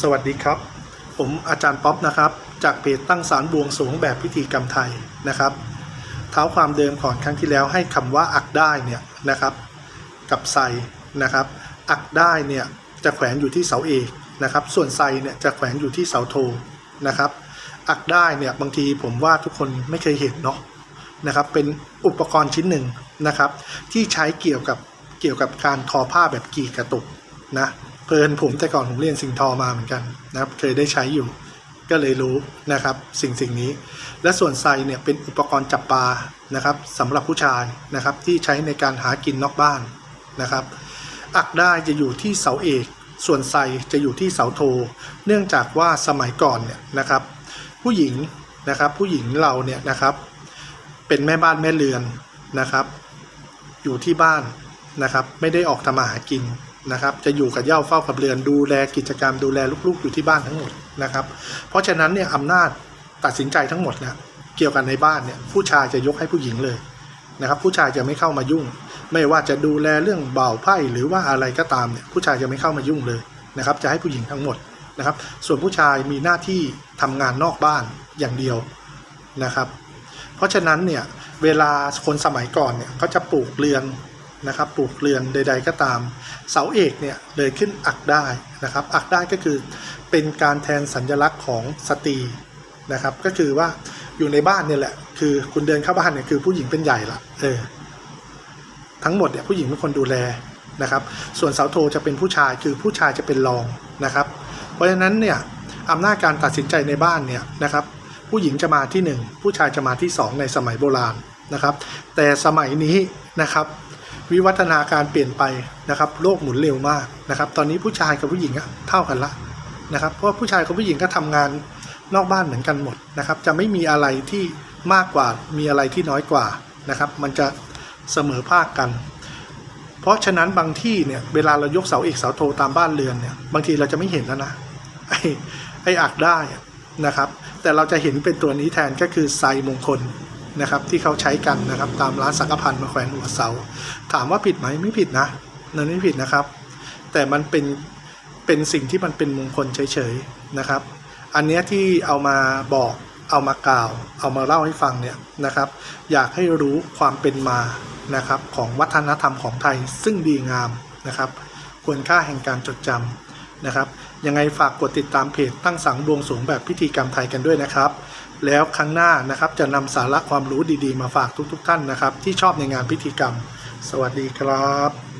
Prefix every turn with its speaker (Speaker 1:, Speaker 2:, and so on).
Speaker 1: สวัสดีครับ ผมอาจารย์ป๊อปนะครับ จากเพจตั้งศาลบวงสวงแบบพิธีกรรมไทยนะครับ เท้าความเดิมก่อนครั้งที่แล้วให้คำว่าอักได้เนี่ยนะครับ กับไซนะครับ อักได้เนี่ยจะแขวนอยู่ที่เสาเอกนะครับ ส่วนไซเนี่ยจะแขวนอยู่ที่เสาโทนะครับ อักได้เนี่ยบางทีผมว่าทุกคนไม่เคยเห็นเนาะนะครับเป็นอุปกรณ์ชิ้นหนึ่งนะครับ ที่ใช้เกี่ยวกับเกี่ยวกับการทอผ้าแบบกี่กระตุกนะ เพลินผมแต่ก่อนผมเรียนสิ่งทอมาเหมือนกันนะครับ เคยได้ใช้อยู่ ก็เลยรู้นะครับสิ่งสิ่งนี้ และส่วนไซเนี่ยเป็นอุปกรณ์จับปลานะครับสำหรับผู้ชายนะครับที่ใช้ในการหากินนอกบ้านนะครับอักได้จะอยู่ที่เสาเอก ส่วนไซจะอยู่ที่เสาโท เนื่องจากว่าสมัยก่อนเนี่ยนะครับ ผู้หญิงนะครับผู้หญิงเราเนี่ยนะครับเป็นแม่บ้านแม่เรือนนะครับ อยู่ที่บ้านนะครับ ไม่ได้ออกทำมาหากิน นะครับ จะอยู่กับเย่าเฝ้ากับเรือนดูแลกิจกรรมดูแลลูกๆอยู่ที่บ้านทั้งหมดนะครับ เพราะฉะนั้นเนี่ยอำนาจตัดสินใจทั้งหมดเนี่ยเกี่ยวกันในบ้านเนี่ยผู้ชายจะยกให้ผู้หญิงเลยนะครับ ผู้ชายจะไม่เข้ามายุ่ง ไม่ว่าจะดูแลเรื่องเบ่าไพ่หรือว่าอะไรก็ตามเนี่ยผู้ชายจะไม่เข้ามายุ่งเลยนะครับ จะให้ผู้หญิงทั้งหมดนะครับ ส่วนผู้ชายมีหน้าที่ทำงานนอกบ้านอย่างเดียวนะครับ เพราะฉะนั้นเนี่ยเวลาคนสมัยก่อนเนี่ยเขาจะปลูกเรือน นะครับปลูกเรือนใด ๆ ก็ตาม เสาเอกเนี่ยเลยขึ้นอักได้นะครับอักได้ก็คือเป็นการแทนสัญลักษณ์ของสตรีนะครับก็คือว่าอยู่ในบ้านเนี่ยแหละคือคุณเดินเข้าบ้านเนี่ยคือผู้หญิงเป็นใหญ่ละเออทั้งหมดเนี่ยผู้หญิงเป็นคนดูแลนะครับส่วนเสาโทจะเป็นผู้ชายคือผู้ชายจะเป็นรองนะครับเพราะฉะนั้นเนี่ยอำนาจการตัดสินใจในบ้านเนี่ยนะครับผู้หญิงจะมาที่หนึ่งผู้ชายจะมาที่สองในสมัยโบราณนะครับแต่สมัยนี้นะครับ วิวัฒนาการเปลี่ยนไปนะครับ โลกหมุนเร็วมากนะครับ ตอนนี้ผู้ชายกับผู้หญิงอะเท่ากันละนะครับ เพราะผู้ชายกับผู้หญิงก็ทำงานนอกบ้านเหมือนกันหมดนะครับ จะไม่มีอะไรที่มากกว่า มีอะไรที่น้อยกว่านะครับ มันจะเสมอภาคกัน เพราะฉะนั้นบางที่เนี่ย เวลาเรายกเสาเอกเสาโทตามบ้านเรือนเนี่ย บางทีเราจะไม่เห็นแล้วนะ ไอ้ไอ้อักได้นะครับ แต่เราจะเห็นเป็นตัวนี้แทนก็คือไซมงคล นะครับที่เขาใช้กันนะครับตามร้านสังฆพันธ์มาแขวนหัวเสา ถามว่าผิดไหมไม่ผิดนะนั่นไม่ผิดนะครับ แต่มันเป็นเป็นสิ่งที่มันเป็นมงคลเฉยๆนะครับ อันเนี้ยที่เอามาบอกเอามากล่าว เอามาเล่าให้ฟังเนี่ยนะครับ อยากให้รู้ความเป็นมานะครับของวัฒนธรรมของไทยซึ่งดีงามนะครับควรค่าแห่งการจดจำ นะครับ ยังไงฝากกดติดตามเพจตั้งสังบวงสรวงแบบพิธีกรรมไทยกันด้วยนะครับ แล้วครั้งหน้านะครับจะนำสาระความรู้ดีๆ มาฝากทุกๆ ท่านนะครับ ที่ชอบในงานพิธีกรรม สวัสดีครับ